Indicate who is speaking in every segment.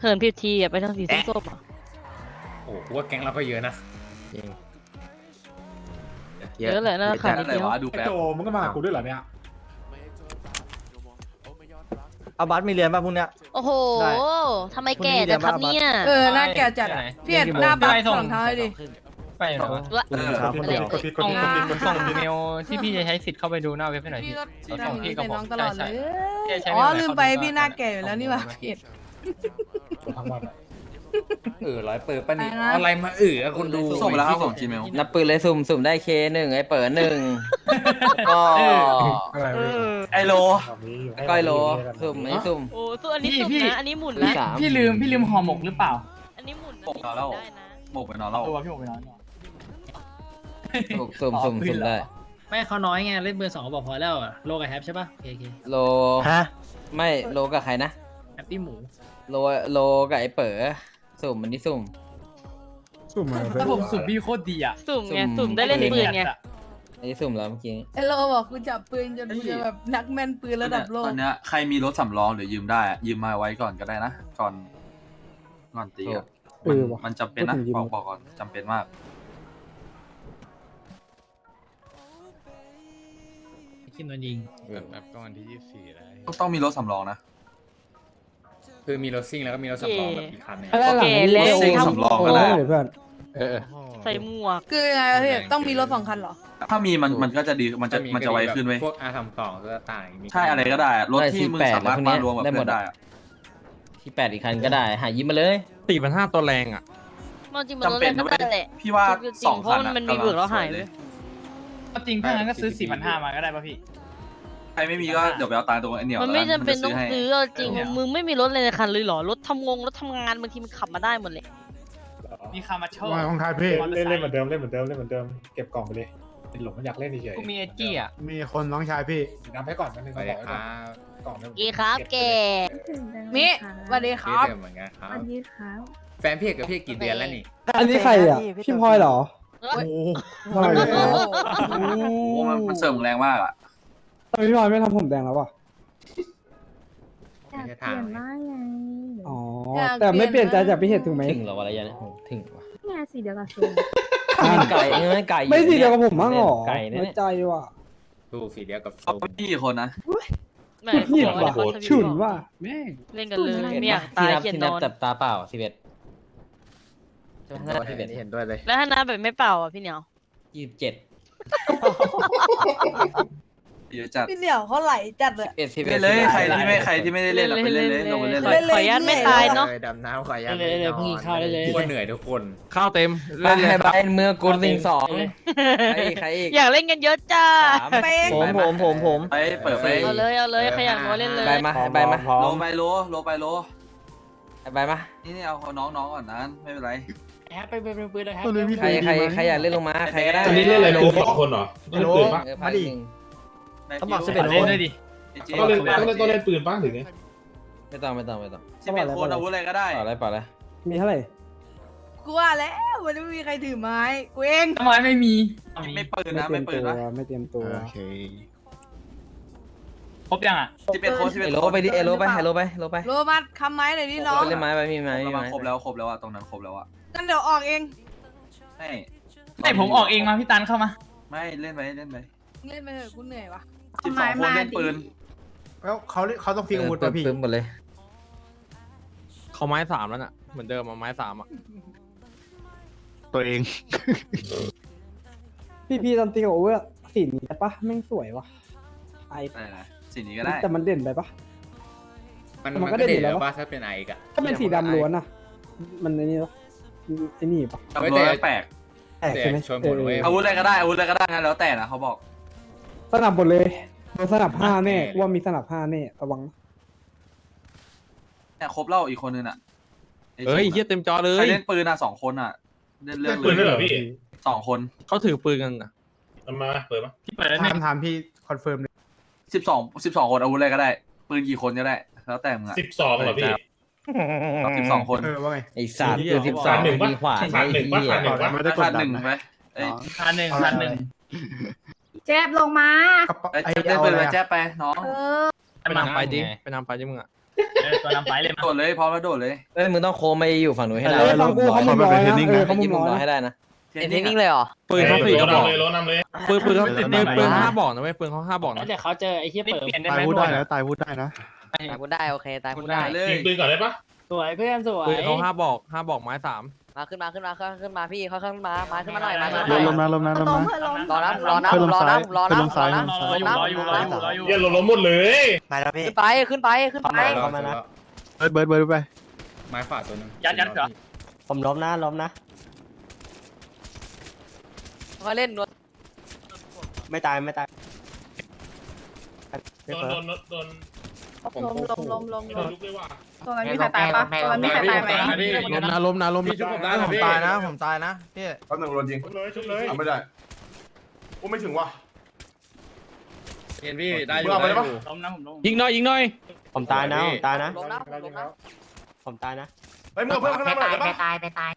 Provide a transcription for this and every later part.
Speaker 1: เหินผิดทีอะไปทางสีส้มๆอะ
Speaker 2: โอ้โหกูว่าแก๊งเราก็เยอะนะ
Speaker 3: จริง
Speaker 1: เยอะเลยนะขาดนิด
Speaker 4: อะไร
Speaker 1: เดียว
Speaker 4: วะดู
Speaker 5: ไอ
Speaker 4: แป๊บ
Speaker 5: โจมันก็มากับกูด้วยเหรอเนี่ย
Speaker 3: เอาบัสมีเรียนป่ะพรุ่งเนี้ย
Speaker 1: โอ้โห
Speaker 3: ได้
Speaker 1: ทำไมแก่จังครับเนี่ย
Speaker 6: เออหน้าแก่จัดอะพี่เอ็ดหน้าบักสองเท้าเลยดิ
Speaker 7: ไปเหรอ
Speaker 1: วะ
Speaker 3: ตื่นเช้าคนเดียว
Speaker 5: กดผิดกดผิดกดผิดกดผิด
Speaker 7: ส่งอีเมลที่พี่จะใช้สิทธิ์เข้าไปดูหน้าเว็บให้หน่อย
Speaker 6: พี่
Speaker 7: พี่
Speaker 6: ก็ทำอย่างนี้ใส่น้องตลอดเลย
Speaker 7: ใช่ใช่
Speaker 6: อ๋อ
Speaker 7: ใช่
Speaker 6: ลืมไปพี่หน้าแก่อยู่แล้วนี่หว่าพี่เอ็ด
Speaker 5: ทั้งวันอะ
Speaker 2: เออร้อยเปิดปะนี่
Speaker 6: อะไรนะ
Speaker 2: อะไรมาเออคนดู
Speaker 4: ส่งไปแล้วครับส่ง Gmail
Speaker 3: นับปืนเลยสุ่มสุ่มได้เคหนึ่งไอ้เปิดหนึ่งก็
Speaker 5: อะไร
Speaker 1: เอ
Speaker 5: วะ
Speaker 1: อ
Speaker 4: ไอโล
Speaker 5: แบบนี้อยู่ให้
Speaker 3: ก้อยโล
Speaker 5: ดีๆแล้วกัน
Speaker 3: สุ่มไอ้สุ่ม
Speaker 1: โอ้ตัวอันนี้สุ่มนะ อันนี้หมุน
Speaker 3: พี่
Speaker 1: นะ
Speaker 3: สาม
Speaker 7: พี่ลืมพี่ลืมห่อหมกหรือเปล่า
Speaker 1: อันนี้หมุนนะ
Speaker 4: หมกเอาแล้ว
Speaker 1: ได้นะ
Speaker 4: หมกไปนอนเล่า
Speaker 7: ตัวพี่หมกไปนอน
Speaker 3: สุ่มสุ่มสุ่มสุ่มได้
Speaker 8: ไม่เขาน้อยไงเล่นเบอร์สองก็บอกพอแล้วอะโลกับแฮปใช่ป่ะโอเคโอเค
Speaker 3: โลไม่โลกับใครนะ
Speaker 8: แฮปปี้หมู
Speaker 3: โลโลกับไอ้เป๋อสุ่มมันนี่สุ่ม
Speaker 5: สุ่มอะไรเพื่อ
Speaker 7: ถ้านผมสุดพี่โคตรดีอะ
Speaker 1: สุ่มไง
Speaker 3: สุ่ม
Speaker 1: สุ่มได้เล่นปืนไง
Speaker 3: อันนี้สุ่มแล้วเมื่อกี้
Speaker 6: ไอโลบอกกูจับปืนจนกูจะแบบนักแม่นปืนระดับโล
Speaker 4: ต
Speaker 6: ก
Speaker 4: อนเนี้ยใครมีรถสำรองหรือยืมได้อะยืมมาไว้ก่อนก็ได้นะ ก่อนก่อนตีอะ
Speaker 5: เอ
Speaker 4: มัน
Speaker 5: อว่ะ
Speaker 4: มันจำเป็นนะ
Speaker 5: พูดถึงยืม
Speaker 4: บอกบอกก่อนจำเป็นมาก
Speaker 8: คิมโดนยิง
Speaker 2: แบบก็วันที่ยี่สี่แล้ว
Speaker 4: ต้องต้องมีรถสำรองนะ
Speaker 2: คือมีรถซิ่งแล้วก็มีรถสำรองแบบอีกคันเนี่ย
Speaker 1: โอเคเล่น
Speaker 4: ซิ่ง
Speaker 1: ท
Speaker 4: สำรองก็ได้
Speaker 5: เพื่อนำ
Speaker 1: ใส่หมวก
Speaker 6: คือยังไงวะพี่ต้องมีรถสองคันเหรอ
Speaker 4: ถ้ามีมันมันก็จะดีมันจะมันจะไวขึ้นเว้ย
Speaker 2: พวกอาร์ทำสองก็ต่างมี
Speaker 4: ใช่อะไรก็ได้อะรถที่มึงสามารถมารวมกับเพื่อนได้อะ
Speaker 3: ที่แปดอีกคันก็ได้ หายิ้มมาเลย
Speaker 7: สี่พันห้าตัวแรงอะ
Speaker 1: มันจริงมันรถเล่นก็ได้แหละ
Speaker 4: พี่ว่า
Speaker 1: จริงๆ
Speaker 4: สอง
Speaker 1: เพราะ
Speaker 4: คัน
Speaker 1: มัน
Speaker 4: อะ
Speaker 1: มันมีเบิกแล้วหาย
Speaker 4: กำ
Speaker 1: เล
Speaker 4: ลั
Speaker 1: ย
Speaker 4: งสว
Speaker 7: จริงถ้างั้นก็ซื้อสี่พันห้ามาก็ได้ป่ะพี่
Speaker 4: ใครไม่มีก็เดี๋ยวไปเอาตังค์ตรงไอ้เหนียว
Speaker 1: มันไม่
Speaker 4: แล้ว
Speaker 1: จำเป็นต้อง
Speaker 4: ให้
Speaker 1: ซื้อเอาจริง
Speaker 7: เนี่ย
Speaker 1: มึงไม่มีรถเลยในคันเลยเหรอรถทำงงรถทำงานบางทีมันขับมาได้หมดเลย
Speaker 7: มีคามาโช
Speaker 5: ว่าของไทยพี่เล่นเล่นเหมือนเดิมเล่นเหมือนเดิมเล่นเหมือนเดิมเก็บกล่องไปเลยหลงมันอยากเล่นเฉย
Speaker 7: กูมีเอจี้อะ
Speaker 5: มีคนน้องชายพี่นับให้ก่อนนับให้
Speaker 2: ไป
Speaker 5: ก่อน
Speaker 2: เลย
Speaker 5: บอกไว้ก่อนก
Speaker 2: ครับ
Speaker 5: ล่องนั้น
Speaker 1: อีครับแก
Speaker 6: มิสวัสดีค
Speaker 2: พี่
Speaker 6: รับ
Speaker 2: เดิมเหมือนกันครับ
Speaker 9: สวัสดีครับ
Speaker 2: แฟนพี่กับพี่กี่เดือนแล้วนี่
Speaker 10: อันนี้ใครอะ พี่พลอยเหรอ
Speaker 1: เอ้ย
Speaker 10: พลอยเหรอ
Speaker 4: โอ้โหมันมันเสริมแรงมากอะ
Speaker 10: ทำไมพี่พลอยไม่ทำผมแดงแล้ววะ
Speaker 9: อยากเปลี่ยนบ้างไง
Speaker 10: อ๋อแต่ไม่เปลี่ยนใจจากพี่เห็ดถูกไหม
Speaker 3: ถึงเหรอวะระยะนี้โอ้ถึงวะ
Speaker 9: นี่ไงสีเดียวกับซู
Speaker 3: ไก่เอ้ยไก่
Speaker 10: ไม่สีเดียวกับผมมั้งเหรอ
Speaker 3: ไก่เนี่
Speaker 10: น้อยยใจว่ะ
Speaker 2: ถูกสีเดียวกับ
Speaker 4: เขา
Speaker 2: ส้ม
Speaker 4: ไม่กี่คนนะ
Speaker 1: ไม่
Speaker 10: หยิบ
Speaker 1: เขา
Speaker 10: ว่ะ
Speaker 1: บอกว่า
Speaker 10: ฉุนว่ะ
Speaker 1: เล่นกันเลยไม่อยาก
Speaker 3: ที่
Speaker 1: ตาย
Speaker 3: นับ
Speaker 1: เขียน
Speaker 3: ที่
Speaker 1: น
Speaker 3: นับ
Speaker 1: อน
Speaker 3: จับตาเปล่าสิบเอ็ดใช่ไหมน่าสิบเอ็ด
Speaker 2: เห็นด้วยเลย
Speaker 1: แล้วถ้าน้าแบบไม่เป่าอะพี่เหนียว
Speaker 3: ยี่สิบเจ็ด
Speaker 4: เยอะจัด
Speaker 6: พี่เหลียวเขาไหลจัดเลย
Speaker 3: เอ็ดสิบเอ็
Speaker 4: เล่
Speaker 3: ด
Speaker 4: นเลยใครที่ไม่ใครที่ไม่ได้เล่นอะไปเล่นเลยลงไปเล่น
Speaker 1: ข
Speaker 4: เล
Speaker 1: อยขออนุญาตไม่ตายเนาะ
Speaker 2: ดำน้ำขอยัน
Speaker 8: เลยเลยเพิ่งกินข้าวได้เลย
Speaker 2: ทุกคนเหนื่อยทุกคน
Speaker 7: ข้าวเต็ม
Speaker 3: ไปไปไปเมื่อกูลิงสองใครอีกใครอีก
Speaker 1: อยากเล่นกันเยอะจ้า
Speaker 3: สาม
Speaker 6: เป๊ก
Speaker 3: ผมผมผมผม
Speaker 4: ไปเปิดไป
Speaker 1: เอาเลยเอาเลยใครอยากนัวเล่นเลย
Speaker 3: ไปมาไปมา
Speaker 4: โลไปโลโลไปโล
Speaker 3: ไปมา
Speaker 4: นี่นี่เอาน้องน้องก่อนนะไม่เป็นไร
Speaker 8: แฮปไปเป็นปืนเลยแฮป
Speaker 3: ใครใครใครอยากเล่นลงมาใครก็ได้
Speaker 4: อันนี้เล่นอะไรโลสองคนเหรอ
Speaker 3: เออพา หนึ่ง
Speaker 4: เขาบอกสิบ
Speaker 7: เล่นด้วยดิ
Speaker 4: ต้องเล่นต้องเล่นต้องเล่นปืน
Speaker 3: ไม่ต้องไม่ต้องไม่ต้อง
Speaker 4: สิบเอ็ดคนอาวุธอะไรก็ได้
Speaker 3: เปล่าอะไรเปล่าอะไร
Speaker 10: มีเท่าไหร่
Speaker 6: กูว่าแล้วมันไม่มีใครถือไม้กูเอง
Speaker 7: ทำไมไม่มี
Speaker 4: ไม่ปืน
Speaker 10: ไม่
Speaker 4: นะ
Speaker 10: เตรี
Speaker 4: ไม่
Speaker 10: ยม
Speaker 4: ปื
Speaker 10: ตั
Speaker 4: น
Speaker 10: ว
Speaker 4: นะ
Speaker 10: ไม่เตรียมตัว
Speaker 7: ครบยังอะ
Speaker 4: สิบเอ็ดคนสิบ
Speaker 3: เอ
Speaker 4: เอ็ด
Speaker 3: โลไปดิเอโลไปเอโลไปโลไป
Speaker 6: โรมัดคำไม้หน่อยดิน้อง
Speaker 3: เล่นไม้ไปมีไม้มี
Speaker 4: ประมาณ
Speaker 3: ไม้
Speaker 4: ครบแล้วครบแล้วอะตรงนั้นครบแล้วอะ
Speaker 6: กันเดี๋ยวออกเอง
Speaker 4: ไม่
Speaker 7: ไม่ผมออกเองมาพี่ตันเข้ามา
Speaker 4: ไม่เล่นไปเล่นไป
Speaker 6: เล่นไปเถอะกูเหนื่อยวะ
Speaker 4: สิบสองคนเล่นปืน
Speaker 5: แล้วเขาเขาต้องฟิกอาวุธ
Speaker 3: เติ
Speaker 5: ป่ะ
Speaker 3: ม
Speaker 5: พี่
Speaker 3: เติมหมดเลย
Speaker 7: เขาไม้สามแล้วน่ะเหมือนเดิมมาไม้สามอะ
Speaker 5: ตัวเอง
Speaker 10: พี่พี่ตอนตีกับโอเวอร์สีนี้ปะแม่งสวยว่ะไอ
Speaker 4: ได้นะสีนี้ก็ได้
Speaker 10: แต่มันเด่นไปปะ
Speaker 2: มัน
Speaker 10: แต่มัน
Speaker 2: มัน
Speaker 10: ก็
Speaker 2: ก็
Speaker 10: เด่
Speaker 2: เด่
Speaker 10: น
Speaker 2: น
Speaker 10: อยู่แล้
Speaker 2: แล้วว
Speaker 10: ปะ
Speaker 2: ว่าถ้าเป็นไออะ
Speaker 10: ถ้าเป็นสีดำล้วนอะมันไอ้นี่ปะไอ้นี่ปะ
Speaker 4: ตำรวจแปลก
Speaker 10: แตกใช่ไหม
Speaker 2: ชวนหมดเว้ย
Speaker 4: อาวุธอะไรก็ได้อาวุธอะไรก็ได้นะแล้วแต่นะเขาบอก
Speaker 10: สนับหมดเลยโดนสนับห้าแน่กูว่ามีสนับห้าแน่ระวังนะ
Speaker 4: เนี่ยครบแล้วอีกคนนึงอะ
Speaker 7: เฮ้ยเฮียเต็มจอเล
Speaker 4: ใคร
Speaker 7: ย
Speaker 4: เล่นปืนอะสองคนอะเล่นเรื่อง
Speaker 5: ปืนด้วยเหรอพี่
Speaker 4: สองคน
Speaker 7: เขาถือปืนกันอะ
Speaker 5: มาเปิดมา
Speaker 7: พี่เปิดแล้ว
Speaker 5: ถา
Speaker 7: เนี่
Speaker 5: ม
Speaker 7: ย
Speaker 5: ถามพี่คอนเฟิร์มเลย
Speaker 4: สิบสองสิบสองคนอาวุธอะไรก็ได้ ปืนกี่คนก็ได้ แล้วแต่มึงอะ
Speaker 11: สิบสองเหรอพี่
Speaker 4: สิบสองคน
Speaker 5: เออว่าไง
Speaker 3: ไอ้สัตว์คือสิบสอง
Speaker 11: ขาดหนึ่งปะ
Speaker 3: มีขวาน
Speaker 11: ขาดหนึ่งปะ
Speaker 3: ไอ้เหี้ย
Speaker 11: ขาดหนึ่งปะ
Speaker 5: ไม่ได้
Speaker 4: ได้
Speaker 5: ก
Speaker 4: คั
Speaker 5: ด
Speaker 4: น
Speaker 5: ดั
Speaker 4: ห
Speaker 5: น
Speaker 4: นึ่ง
Speaker 5: นะ
Speaker 4: ไหมเอ้ย
Speaker 7: คันหนึ่งคันหนึ่ง
Speaker 9: แจ๊บลงมา
Speaker 5: กระเป๋า
Speaker 4: ไอ้
Speaker 5: ไอ้
Speaker 4: แจ๊บเล่น
Speaker 5: เอา
Speaker 4: ปืน
Speaker 5: อะไร
Speaker 4: ไป
Speaker 5: อะ
Speaker 4: แจ๊บไปน้อง
Speaker 6: เออ
Speaker 7: ไปนำไปดิไปนำไปดิมึงอะ
Speaker 9: ไป
Speaker 7: ตัวนำไฟเลยมา
Speaker 4: โดดเลยพร้อมแล้วโดดเลย
Speaker 3: เอ้ยมึงต้องโค้งไปอยู่ฝั่งนู้นให้ได้
Speaker 10: เออฟังกูเขามุมร้อยนะเออเขามุ
Speaker 3: ยิ
Speaker 10: ม
Speaker 3: งมุม
Speaker 10: ร้อย
Speaker 3: ร้อยให้
Speaker 10: นะ
Speaker 3: ได้นะ
Speaker 1: เห็นนิ่งๆเลยเหรอ
Speaker 12: ปืนเขาสี่กระบอก
Speaker 13: รถนำเลย
Speaker 12: ปืนปืนเขาปืนปืนห้าบอกนะเว้ยปืนเขาห้าบอก
Speaker 7: แล้ว
Speaker 12: นะ
Speaker 7: เดี๋ยวเขาเจอไอ้เหี้ยเปิด
Speaker 11: ตายพูดได้นะตายพูดได้นะ
Speaker 1: ตายกูได้โอเคตายกูได้
Speaker 4: เลย
Speaker 13: ยิงปืนก่อนได้ปะ
Speaker 7: สวยเพื่อนสวย
Speaker 12: ปืนเขาห้าบอกห้าบอกไม้สาม
Speaker 1: มาขึ้นมาขึ้นมาขึ้นมาพี่เขาขึ้นมามาขึ้นมาหน่อยมาขึ้น
Speaker 11: ล
Speaker 1: มางหน่อย
Speaker 11: ลมนะลมนะลม
Speaker 9: ล้ม
Speaker 11: นะ
Speaker 9: เพื่อนล้ม
Speaker 1: รอนะรอนะ
Speaker 11: เพื่อนลง
Speaker 1: รอ
Speaker 11: ซ้า
Speaker 1: นะ
Speaker 11: ย
Speaker 1: รอ
Speaker 11: เพื่
Speaker 1: นะ
Speaker 11: อนลงซ้าย
Speaker 1: รอ
Speaker 11: ล
Speaker 1: นะ
Speaker 11: งซ้าย
Speaker 7: รออยู่รออยู่รออยู่รออยู่
Speaker 13: เย็นล้มหมดเลย
Speaker 14: มาแล้วพี่
Speaker 1: ขึ้นไปขึ้นไปขึ้นไป
Speaker 2: เข้ามาแล้ว
Speaker 11: เบิร์ดเบิร์ดเบิร์ดไป
Speaker 2: ไม้ขวาตัวหนึง
Speaker 7: ยัดยัดเหรอ
Speaker 3: ผมล้มนะล้มนะ
Speaker 1: เขาเล่นนวล
Speaker 3: ไม่ตายไม่ตาย
Speaker 13: โดนโดนโดน
Speaker 9: ล้มล้มล้มล้ม
Speaker 13: โด
Speaker 9: ล้
Speaker 13: น
Speaker 9: ม
Speaker 13: ลุกเลยว่ะ
Speaker 9: ตัวนั้นมีใครตายปะตัวนั้นมีใครตายไหม
Speaker 12: ล้มนะล้มนะล้ม
Speaker 13: พี่ชุบผมได้
Speaker 12: ผมตายนะ ผมตายนะพี่
Speaker 11: แป๊บนึงโดนยิง
Speaker 13: ชุบเลยชุบเลย
Speaker 11: ไม่ได้กูไม่ถึงว่ะ
Speaker 2: เห็นพี่ได้อ
Speaker 11: มึ
Speaker 2: ยู่
Speaker 11: งเอาไป
Speaker 2: ได้
Speaker 11: ได้
Speaker 2: อ
Speaker 11: ปะ
Speaker 2: ยู่
Speaker 7: ล้มนะผมล้ม
Speaker 12: ยิงหน่อยยิงหน่อย
Speaker 3: ผมตายนะผมตายนะ
Speaker 1: ลงนะลงนะ
Speaker 3: ผมตายนะ
Speaker 11: เฮ้ยมึงเอาเพื่อนข้างหน้ามาหน่อยได้ปะ
Speaker 14: ตายไปตาย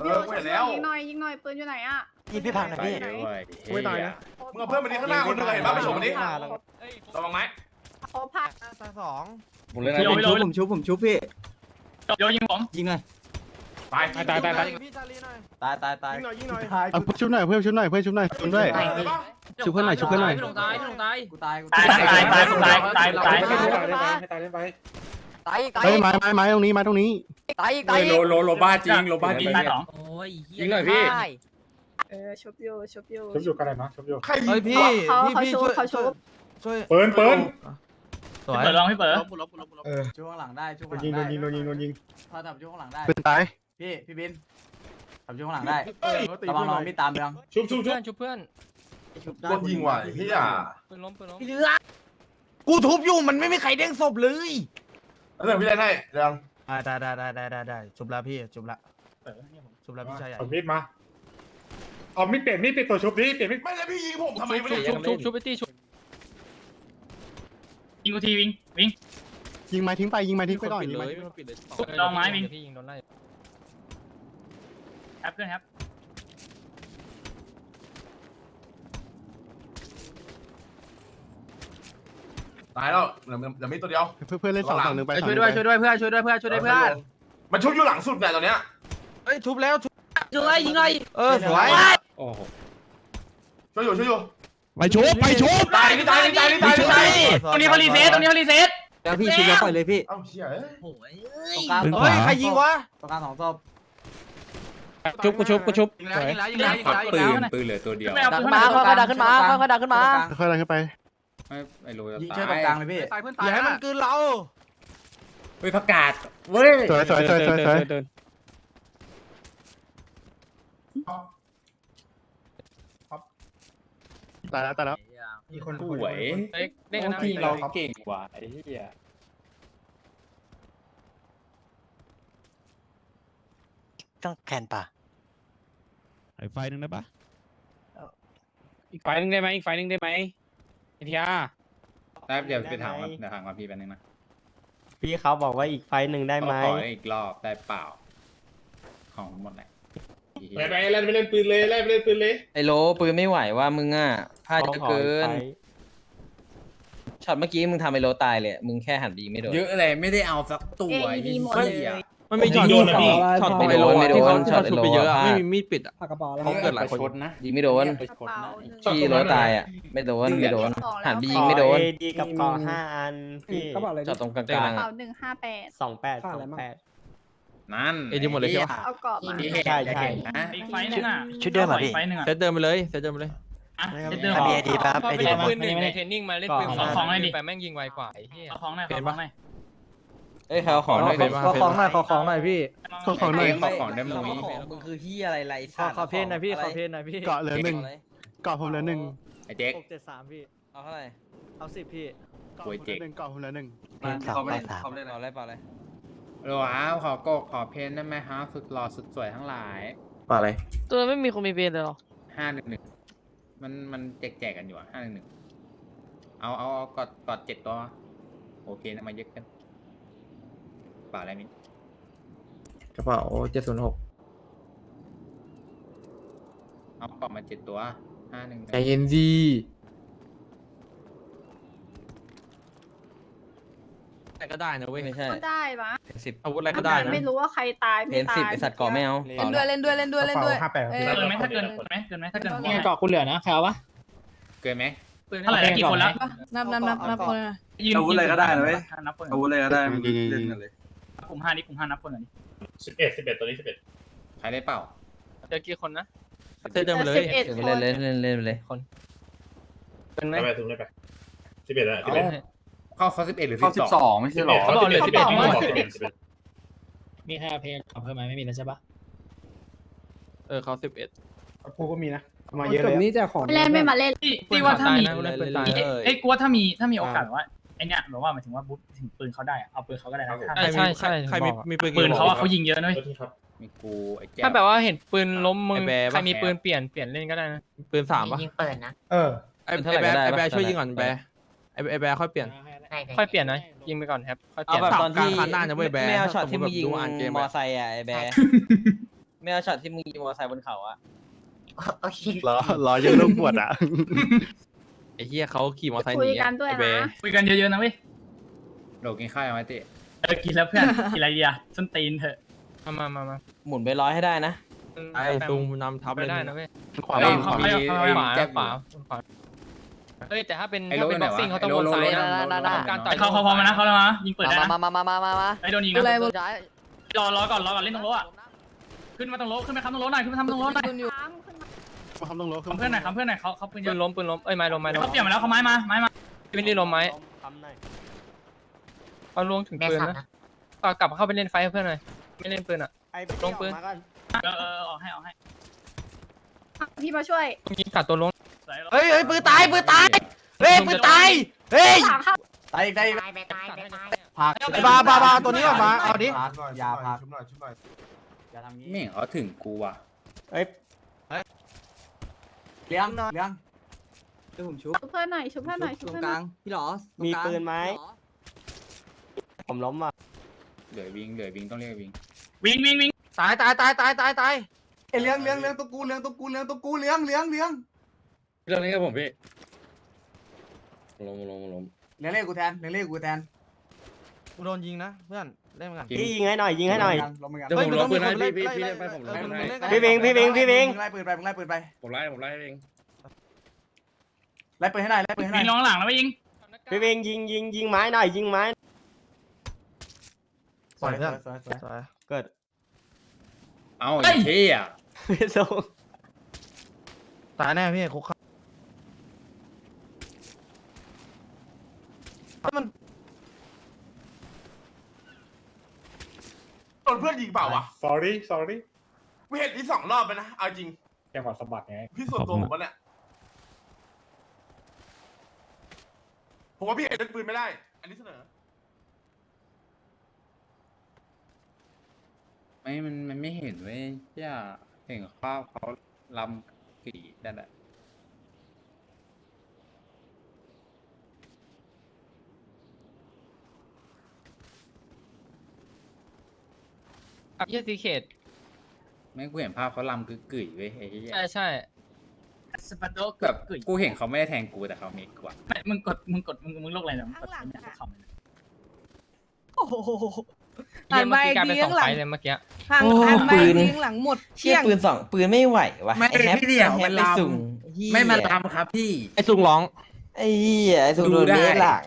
Speaker 11: เออกูเห็นแล้ว
Speaker 9: ยิงหน่อยยิงหน่อยปืนอยู่ไหนอะ
Speaker 14: พี่พี่พังหน่อย
Speaker 2: ไป
Speaker 14: พี่
Speaker 2: ด้วย
Speaker 12: ไม่ตายนะ
Speaker 11: มึงเอาเพื่อนมาดีข้างหน้าคนหนึงอะเห็นปะไปชมมันดิระวังไหม
Speaker 9: เขาผัก
Speaker 12: ตายสอง
Speaker 2: ผมเล่น
Speaker 7: โย
Speaker 2: นะ
Speaker 7: โย
Speaker 3: ผมชุบผมชุบพี่
Speaker 7: โยยิงผม
Speaker 3: ยิงหน่อย
Speaker 11: ตาย
Speaker 12: ตายตายตาย
Speaker 3: ตายตายตาย
Speaker 11: ยิงหน่อยยิงหน่อยเอาเพื่อนชุบหน่อยเพื่อนชุบหน่อยเพื่อนชุบหน่อยชุบด้วยชุบเพื่อนหน่อยชุบเพื่อนหน่อย
Speaker 12: พี่ลงตายพี่ลงตาย
Speaker 3: กูตายกู
Speaker 7: ตายตายตายตายตายตาย
Speaker 13: ให้ตายได้ไปให้ตายได้ไป
Speaker 1: ตายอีกตาย
Speaker 11: เฮ้ย
Speaker 1: อีก
Speaker 11: ไม้ไม้ไม้ตรงนี้ไม้ตรงนี้
Speaker 1: ตายอีก
Speaker 2: เฮ้
Speaker 1: ตาย
Speaker 2: ย
Speaker 1: อี
Speaker 2: โล
Speaker 1: ก
Speaker 2: โลโลบ้าจริงโลบ้าจริง
Speaker 7: ตายสอง
Speaker 2: ยิงหน่อยพี่
Speaker 1: ได้
Speaker 9: เออชุบอยู่ชุบอยู่
Speaker 13: ชุบอยู่กันเลยนะชุบอยู่
Speaker 11: ใครยิ
Speaker 12: เฮ้ย
Speaker 11: ง
Speaker 12: พี่
Speaker 9: เขา
Speaker 12: พี่
Speaker 9: เขา
Speaker 12: พี่
Speaker 9: ชุบ
Speaker 12: ช่วย
Speaker 9: เขาชุ บ
Speaker 12: ช่วย
Speaker 13: เปิ้ลเปิ้ล
Speaker 12: สวย
Speaker 7: เปิดลองให้เปิด
Speaker 3: ช่วงหลังได้ช่วง
Speaker 13: โดนยิงโดนยิงโดนยิงโดนยิง
Speaker 3: ถ้าทำช่วงหลังได้
Speaker 11: เป็นตาย
Speaker 3: พี่พี่บินทำช่วงหลังได้
Speaker 11: เฮ้ย
Speaker 3: ระวังน้องมีตามเรื่อง
Speaker 13: ชุบชุบชุบ
Speaker 12: ชุบเพื่อน
Speaker 11: โดนยิงว่ะไอ้เฮีย
Speaker 12: ปืนล้มปืนล้ม
Speaker 3: กูทุบอยู่มันไม่มีใครเด้งศพเลย
Speaker 11: แล้วเดี๋ยวพี่เล่นให้เรื่อง
Speaker 12: ได้ได้ได้ได้ได้ได้ชุบแล้วพี่ชุบแล้วชุบแล้วพี่ชายใหญ่
Speaker 13: เอามีดมาเอามีดเปลี่ยนมีดเปลี่ยนตัวชุบดิเปลี่ยนมีด
Speaker 11: ไม่แล้วพี่ยิงผมทำไมไม่
Speaker 12: ชุ
Speaker 11: ได้
Speaker 12: บชุบชุบชุบไปตีชุบ
Speaker 7: ยิงกูทีวิ่งวิ่ง
Speaker 11: ยิงไม้ทิ้งไปยิงไม้ทิ้งไปก่อน
Speaker 12: ปิด
Speaker 11: ยิง
Speaker 12: เล
Speaker 11: ไม้
Speaker 12: ยปิดเลย
Speaker 7: ลองไม้วิ่ง
Speaker 12: พี่ยิงโดนไล่
Speaker 7: แอปเพื่อนครับ
Speaker 11: ตายแล้วเดี๋ยวเดี๋ยวมีตัวเดียวเพื่อนเพื่อนเล่นสองต่อหนึ่งไป
Speaker 12: ช่วยด้วยช่วยด้วยเพื่อนช่วยด้วยเพื่อนช่วยด้วยเพื่อน
Speaker 11: มันชุบอยู่หลังสุดเนี่ยตอนเนี้ย
Speaker 12: เฮ้ยชุบแล้วชุบ
Speaker 1: ยิงเลยยิงเลย
Speaker 12: เออสวย
Speaker 2: โอ้โห
Speaker 11: ช่วยอยู่ช่วยอยู่
Speaker 12: ไปชุบไปชุบ
Speaker 11: ตายพี่ตายพี่ตายพี่ตายพี่ตาย
Speaker 7: ตรงนี้เขารีเซ็ตตรงนี้เขารีเซ็ต
Speaker 3: แล้วพี่ชุบแล้วปล่อยเลยพี่
Speaker 11: เอ้าเชี่ยเอ้ย
Speaker 3: ตรงกลาง
Speaker 12: เฮ้ยใครยิงวะ
Speaker 3: ตรงกลางสองศพ
Speaker 12: ชุบกูชุบกูชุบ
Speaker 3: ยิงแล้วยิงแล้วยิงแล้วยิง
Speaker 2: ปัก
Speaker 3: แล้วยิง
Speaker 2: ปื
Speaker 3: แล้ว
Speaker 2: นปืนเหลือตัวเดียว
Speaker 1: ดันขึ้นมาค่อยๆดันขึ้นมาค่อยๆดันขึ้นมา
Speaker 11: ค่อยๆดันขึ้นไป
Speaker 2: ไม่ไอ้โลจะ
Speaker 3: ยิง
Speaker 2: ตา
Speaker 3: ช่วยตรงกลางเลยพี่
Speaker 12: อย่าให้มันกลืนเรา
Speaker 2: เฮ้ยประกาศเว้ย
Speaker 11: สวยสวยสวยสวยสวย ตายแล้วตายแล้ว
Speaker 13: มีคน
Speaker 2: สวย
Speaker 12: เด้งกันนะ
Speaker 2: ทีมเราเก่งกว่าไอ้เหี้ย
Speaker 14: ต้องแคนป่ะ
Speaker 15: ไอ้ไฟหนึ่งได้ปะ
Speaker 12: อีกไฟนึงได้ไหมอีกไฟนึงได้ไหมไอทีอา
Speaker 2: ได้เดี๋ยวไปถามก่อนเดี๋ยวถามก่อนพี่แป๊บนึงนะ
Speaker 3: พี่เขาบอกว่าอีกไฟหนึ่งได้ไหม
Speaker 2: ขออีกรอบได้เปล่า ของหมดเลย
Speaker 13: ไปไปเล่นไปเล่นปืนเลยเล่นไปเล่นปืนเลย
Speaker 3: ไอโลปืนไม่ไหวว่ามึงอะพลาดเยอะเกินช็อตเมื่อกี้มึงทำไอโลตายเลยมึงแค่หันดีไม่โดน
Speaker 2: เยอะเลยไม่ได้เอาสักตัว
Speaker 9: เอ็
Speaker 2: ไอ้
Speaker 9: ดี
Speaker 2: เหี้
Speaker 9: หมดเลย
Speaker 2: ย
Speaker 12: มันมีช็อต
Speaker 13: โดนอะพี่
Speaker 12: ช็อต
Speaker 3: ไม่
Speaker 12: ไม่
Speaker 3: โด
Speaker 12: โด
Speaker 3: น
Speaker 12: น
Speaker 3: ไม่โดน
Speaker 12: ที่เขา
Speaker 3: ช็อต
Speaker 12: ชุบไปเยอะอะ
Speaker 3: ไอ้โล
Speaker 12: ไม่มีมีดปิดอะ
Speaker 10: ปากกระเป๋าแล้ว
Speaker 12: เขาเกิดหลายคน
Speaker 2: ชนนะ
Speaker 3: ยิงไม่โดน
Speaker 9: กระเป๋าหนึ่ง
Speaker 3: ที่โลตายอะไม่โดนไม่โดนหันบียิงไม่โดน
Speaker 10: ดีกับกอห้าอันพี่กระเป๋าอะไร
Speaker 3: ช็อตตรงกลาง
Speaker 9: กระ
Speaker 3: ๆ
Speaker 9: เป๋า
Speaker 3: อะ
Speaker 9: หนึ่งห้าแปด
Speaker 3: สองแปด
Speaker 10: ค่าอะไรมั่ง
Speaker 2: นั่น
Speaker 12: เอ็นดีหมดเลยใช่ปะ
Speaker 9: เอากรอบมา
Speaker 2: นี่
Speaker 3: ใช่ใช่
Speaker 2: นะ
Speaker 7: อีกไฟนึงอะ
Speaker 14: ชุดเดิมอะพี่
Speaker 7: ไฟนึงอะ
Speaker 12: เซตเดิมไปเลยเซตเดิมไปเลย
Speaker 7: อะเซตเดิม
Speaker 14: มีไอดีปั๊บไอดี
Speaker 7: เล่น
Speaker 14: ปั๊บ
Speaker 7: ปืนหนึ่งในเทรนนิ่งมาเล่นปืนสองของเลยดิ
Speaker 12: ไปแม่งยิงไวกว่าไอ้เหี้ย
Speaker 7: เอาของหน่อยเอาของหน่อย
Speaker 3: เอ้ยใครเอาของด้วย
Speaker 2: ข
Speaker 3: ดิ
Speaker 2: อของหน่อย
Speaker 12: ขอของหน่อยพี่
Speaker 11: ขอของหน่อย
Speaker 2: ขอของได้ไหม
Speaker 3: มึงคือเฮียอะไรไร
Speaker 12: ขอขอเพนหน่อยพี่ขอเพนหน่อยพี่
Speaker 11: เกาะเหลือหนึ่งเกาะผมเหลือหนึ่ง
Speaker 2: ไอ้เจ๊ก
Speaker 12: หกเจ็ดสามพี่
Speaker 3: เอาเท่าไหร่
Speaker 12: เอาสิบพี่
Speaker 11: เกาะผมเหลือหนึ่งเกาะผมเหลือหนึ่ง
Speaker 14: สองไปสาม
Speaker 3: เอาอะไรเปล่าอะไร
Speaker 2: หรอวะขอโกกขอเพนได้ไหมฮะสุดหล่อสุดสวยทั้งหลาย
Speaker 12: ป่าอะไร
Speaker 1: ตัวนั้นไม่มีคนมีเพนเลยหรอ
Speaker 2: ห้าหนึ่งหนึ่งมันมันแจกแจกกันอยู่อะห้าหนึ่งหนึ่งเอาเอาเอากอดกอดเจ็ดตัวโอเคนะมาเยอะกันเปล่าอะไรมิ้น
Speaker 12: กระเป๋าเจ็ดศูนย์หก
Speaker 2: เอากอดมาเจ็ดตัวห้าหนึ่ง
Speaker 12: ใจเย็นดี
Speaker 3: อะไรก็ได้นะเว้ยไม่ใช่
Speaker 9: ก็ได้ปะ
Speaker 3: สิบ
Speaker 4: อาวุธอะไรก็ได้นะ
Speaker 9: ไม่รู้ว่าใครตาย
Speaker 3: เพ
Speaker 9: ไม่
Speaker 3: น
Speaker 9: ตาย
Speaker 3: สิบไอสัตว์ก่อไม่เอา
Speaker 6: เล่นด้วยเล่นด้วยเล่นด้วยเล่นด้วย
Speaker 5: ห้าแปด
Speaker 6: เอ้ย
Speaker 7: เกินไหมถ้าเกินไหมเกินไหมถ้าเกิน
Speaker 8: นี่ไงเกาะกูเหลือนะใครเอาวะ
Speaker 2: เกินไหม
Speaker 7: เท่าไหร่แล้วกี่คนแล้ว
Speaker 6: นับนับนับนับคนเลยนะ
Speaker 7: ยืน
Speaker 4: อาวุธอะไรก็ได้นะเว้ย
Speaker 7: นับคน
Speaker 4: อาวุธอะไรก็ได้มันเล่นกันเลย
Speaker 7: กลุ่มห้านี่กลุ่มห้านับคนเหรอนี่
Speaker 5: สิบเอ็ดสิบเอ็ดตัวนี้สิบเอ็ด
Speaker 2: ใครได้เปล่า
Speaker 7: เจอกี่คนนะ
Speaker 3: เดินไปเลย
Speaker 9: สิบเอ็ด
Speaker 3: เดิน
Speaker 9: ค
Speaker 3: ไป
Speaker 9: น
Speaker 3: เล่นเล่นเล่นไปเลย
Speaker 7: เป็นไหม
Speaker 5: ไปไปถึงเลยไปสิบเอ็ดแล้วสิบ
Speaker 2: เอ้า
Speaker 5: เอ็ด
Speaker 2: เข้าเขาสิบเอ็ดหรือ
Speaker 4: เข้า
Speaker 2: สิ
Speaker 4: สิ
Speaker 2: บบส
Speaker 4: ส
Speaker 2: อง
Speaker 4: องไม่ใช่หรอ
Speaker 5: เขาบอกเลยสิบเอ็ด
Speaker 9: เขาบอกว่า
Speaker 5: สิบเอ็ดสิบเอ็ด
Speaker 8: มีใครเอาเพลงกลับเพิ่มไหมไม่มีแล้วใช่ปะ
Speaker 3: เออเขาสิบเอ็ด
Speaker 5: กูก็มีนะเอามา
Speaker 10: มา
Speaker 5: เย
Speaker 10: เย
Speaker 5: อะ
Speaker 10: อะ
Speaker 5: เลย
Speaker 10: นี้จะของ
Speaker 9: ไม่เล่นไม่มาเล่น
Speaker 7: ที่ที่ว่าถ้ามี
Speaker 3: เล่นปืนตาย
Speaker 7: เอ้ยเอ้ยกลัวถ้ามีถ้ามีโอกาสแบบว่าไอเนี้ยแบบว่าหมายถึงว่าบุ๊ถึงปืนเขาได้อะเอาปืนเขาก็ได้นะถ้า
Speaker 3: ใช่ใช่ใครมีมีปืน
Speaker 7: ปืนเขาอะเขายิงเยอะนะเว้ย
Speaker 5: ครับ
Speaker 2: มีกูไอ้แจ๊
Speaker 7: ถ้าแบบว่าเห็นปืนล้มมึง
Speaker 3: ไอ้แบร์ปะ
Speaker 7: ใครมีปืนเปลี่ยนเปลี่ยนเล่นก็ได้นะ
Speaker 3: ปืนสามปะ
Speaker 16: ยิงเปิดนะ
Speaker 5: เออ
Speaker 3: ไอ้แบร์ไอ้แบร์ช่วยยิงก่อนแบร์ไอ้ไอ้แบร์ค่อยเปลี่ยน
Speaker 16: ได้ได้
Speaker 7: ค่อยเปลี่ยนนะยิงไปก่อนครับค่อยเป
Speaker 3: เอา
Speaker 7: ลี่ยน
Speaker 3: แบบตอนที่
Speaker 4: กลางคันหน้านะเว้ยแบร์
Speaker 3: ไม่เอาช็อตที่มึงยิง
Speaker 4: ดูอ่านเกม
Speaker 3: มอ
Speaker 4: อะ
Speaker 3: ไซค์อะไอ้แบร์ไม่เอาช็อตที่มึงยิงมอไซค์บนเขาอะ
Speaker 16: โอเค
Speaker 11: รอรอยังลูกปวดอะ
Speaker 3: ไอ้เหี้ยเขาขี่มอไซค์ห
Speaker 9: คุย
Speaker 3: นี
Speaker 9: กั
Speaker 3: อะ
Speaker 9: นด้วย
Speaker 3: ไอ้แบ
Speaker 9: นะ
Speaker 3: ร์
Speaker 7: คุยกันเยอะๆนะเว้ย
Speaker 2: โดดกินข้าวยังไงเต้
Speaker 7: เออกินแล้วเพื่อน กินอะไรดีอะส้นตีนเถอะมามามามา
Speaker 3: หมุนไปร้อยให้ได้นะ ไอ้
Speaker 7: แปม
Speaker 3: ซูมนำทับ
Speaker 7: ไป
Speaker 3: เลย
Speaker 7: ได้
Speaker 3: นะ
Speaker 7: นะเว้ย
Speaker 11: ขวา
Speaker 2: เอ้ย
Speaker 11: ขวา
Speaker 2: มี
Speaker 7: ขวา
Speaker 2: ไอ้
Speaker 7: ขวา
Speaker 2: แจ๊บ
Speaker 7: ขวาขวา เอ้ยแต่ถ้าเป็น
Speaker 2: ไอ้
Speaker 7: ถ้า
Speaker 2: โล
Speaker 7: เป็น
Speaker 2: ไหน
Speaker 7: บ็อกซิ่ง
Speaker 2: วะ
Speaker 7: เขาต้อง
Speaker 2: ไอ้
Speaker 7: วน
Speaker 2: โล
Speaker 7: ซ้าย
Speaker 2: โล
Speaker 7: นะ
Speaker 2: โลโล
Speaker 7: นะ
Speaker 2: โล
Speaker 7: การต่อยเขาเขาพอมานะเขาแล้วนะยิงเปิดได้นะ
Speaker 1: มามามามามามา
Speaker 7: ไอ้โดนยิง
Speaker 6: ดู
Speaker 7: นะ
Speaker 6: อะไรบน
Speaker 7: รอรอก่อนรอก่อนเล่นตรงโลอะขึ้นมาตรงโลขึ้นมาคำตรงโลหน่อยขึ้นมาทำตรงโลหน่อย
Speaker 6: คุณอยู่
Speaker 11: มาทำต้องรถ
Speaker 7: คำเพื่อนหน่อยคำเพื่อนหน่อยเขาเขาปืนล้มปืนล้มเอ้ยไม้ล้มไม้ล้มเขาเปลี่ยนมาแล้วเขาไม้มาไม้มาไม่ได้ล้มไม้เอาลวงถึง
Speaker 16: แม่
Speaker 7: ปืน
Speaker 16: สับ
Speaker 7: นะ
Speaker 16: นะ
Speaker 7: ก็กลับเข้าไปเล่นไฟกับเพื่อนหน่อยไม่เล่นปืนอะ ลงปืน เออเออออกให้ออกให้
Speaker 9: พี่มาช่วย
Speaker 7: ยิงกัดตัวลง
Speaker 3: เฮ้ยเฮ้ยปืนตายปืนตายเฮ้ยปืนตายเฮ้ย
Speaker 9: ถามเข้า
Speaker 3: ตายตาย
Speaker 16: ตายไปตายไปตาย
Speaker 3: พักบาบาบาตัวนี้ออกมาเอาดิ
Speaker 11: ยาพัก
Speaker 2: ไม่เห็นเขาถึงกูอะ
Speaker 3: เฮ้ยเลี้ยงเลี้ยง
Speaker 9: ชุบเพื่อนหน่อยชุบเพื่อนหน่อยชุบเพื่อนหน่อย
Speaker 3: พี่หรอมีปืนไหมผมล้มอะ
Speaker 2: เหลือวิงเหลือวิงต้องเรียกวิง
Speaker 7: วิ่งวิ่งวิ่ง
Speaker 3: ตายตายตายตายตายตาย
Speaker 11: เลี้ยงเลี้ยงเลี้ยงตัวกูเลี้ยงตัวกูเลี้ยงตัวกูเลี้ยงเลี้ยงเลี้ยง
Speaker 3: เรื่องนี้ครับผมพี่
Speaker 11: เลี้ยงเล่กูแทนเลี้ยงเล่กูแทน
Speaker 3: กูโดนยิงนะเพื่อนเล่นกัน
Speaker 2: กิน
Speaker 3: พี่ยิงให้หน่อยยิงให้หน่อย
Speaker 11: ลงมากัน
Speaker 3: เดี๋ยวผมลงปืนให้พี่พี่พี่เล่นไปผมลงพี่บิง
Speaker 11: พี่
Speaker 3: พี่บิงพี่บิง
Speaker 11: ไล่ปืนไปมึงไล่ปืนไป
Speaker 3: ผมไล่ผมไล่เอง
Speaker 11: ไล่ปืนให้หน่อยไล่ปืนให้หน่
Speaker 7: วิ่
Speaker 11: อย
Speaker 7: งลงหลังแล้วไปยิง
Speaker 3: พี่บิงยิงยิงยิงไม้หน่อยยิงไม้
Speaker 11: สวยเพื่อน
Speaker 3: เกิด
Speaker 2: เอ้าไอ้เชี่ย
Speaker 3: ไม่ส่งตายแน่พี่คุก เขามัน
Speaker 11: โดนเพื่อนยิงเปล่าวะ
Speaker 5: sorry sorry
Speaker 11: กูเห็นที่สองรอบไปนะ เอาจริง
Speaker 5: แกงหวะสะบัดไง
Speaker 11: พี่ส่วนตัวผมวะเนี่ยผมว่าพี่เห็นเล่นปืนไม่ได้ อันนี้เสนอ
Speaker 2: ไม่มันมันไม่เห็นเว้ยเชี่ยเห็นข้าวเขาลำกี่นั่นแหละ
Speaker 7: อัพเยสีเขต
Speaker 2: ไม่กูเห็นภาพเขาลำกึกกึ๋ยเว้ยไอ้เหี้ย
Speaker 7: ใช่ใช่สปาโด
Speaker 2: แบบกูเห็นเขาไม่ได้แทงกูแต่เขาเมกกว่า
Speaker 7: ไม่มึงกดมึงกดมึงมึงโลกอะไรเนี่ย
Speaker 6: ข้างหลัง
Speaker 7: มึงกดคอมเลย
Speaker 6: โอ้โห
Speaker 7: เยี่ยมเมื่อกี้กลายเป็น
Speaker 6: หั
Speaker 7: ส
Speaker 6: น
Speaker 7: อง
Speaker 6: ไป
Speaker 7: ไฟเลยเมื่อกี้
Speaker 6: ห่างหันไปยิงหลังหมด
Speaker 3: เชี่ย
Speaker 6: เที่ยง
Speaker 3: ปืนสองปืนไม่ไหววะ
Speaker 2: ไม่
Speaker 3: อ้แฮป
Speaker 2: พี่เดี่ยว
Speaker 3: ไอ้แฮป
Speaker 2: มัน
Speaker 3: ไป
Speaker 2: ลำ
Speaker 3: สุ่ม
Speaker 2: ไม่มา
Speaker 3: เหี้ย
Speaker 2: ทำครับพี่
Speaker 3: ไอ้ซุงร้องไอ้เหี้ยไอ้ซุง
Speaker 2: ดู
Speaker 3: โดน
Speaker 2: ได้
Speaker 3: เบสหลัง